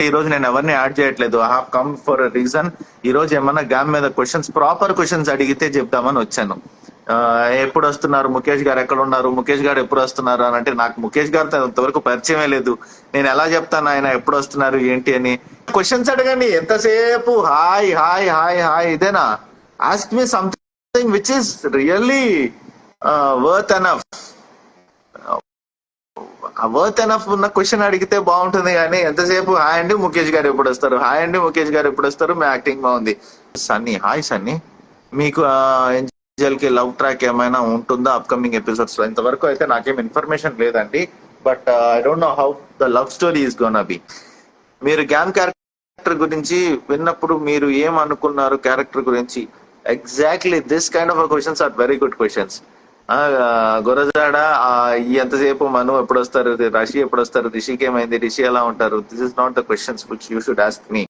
ఈ రోజు నేను ఎవరిని యాడ్ చేయట్లేదు. I have come for reason ఈ రోజు ఏమన్నా గ్యామ్ మీద క్వశ్చన్స్ ప్రాపర్ క్వశ్చన్స్ అడిగితే చెప్దామని వచ్చాను. ఎప్పుడు వస్తున్నారు? ముఖేష్ గారు ఎక్కడ ఉన్నారు? ముఖేష్ గారు ఎప్పుడు వస్తున్నారు? అని అంటే నాకు ముఖేష్ గారితో ఇంతవరకు పరిచయమే లేదు. నేను ఎలా చెప్తాను? ఆయన ఎప్పుడు వస్తున్నారు? ఏంటి అని. క్వశ్చన్స్ అడగండి. ఎంతసేపు? హాయ్ హాయ్ హాయ్ హాయ్ ఇదేనా? Ask me something which is really worth enough worth enough ఉన్న క్వశ్చన్ అడిగితే బాగుంటుంది కానీ ఎంతసేపు? హాయ్ అండి ముఖేష్ గారు ఎప్పుడు వస్తారు? హాయ్ అండి ముఖేష్ గారు ఎప్పుడు వస్తారు? మీ యాక్టింగ్ బాగుంది. సన్నీ హాయ్ సన్నీ మీకు ఏంజల్కి లవ్ ట్రాక్ ఏమైనా ఉంటుందా అప్కమింగ్ ఎపిసోడ్స్లో? ఇంతవరకు అయితే నాకేం ఇన్ఫర్మేషన్ లేదండి but I don't know how the love story is gonna be మీరు గ్యామ్ క్యారెక్టర్ గురించి విన్నప్పుడు మీరు ఏం అనుకున్నారు క్యారెక్టర్ గురించి? Exactly this kind of questions are very good questions Gurajada ఆ, ఎంతసేపు మను ఎప్పుడు వస్తారు రషి ఎప్పుడు వస్తారు రిషికి ఏమైంది? రిషి ఎలా ఉంటారు? This is not the questions which you should ask me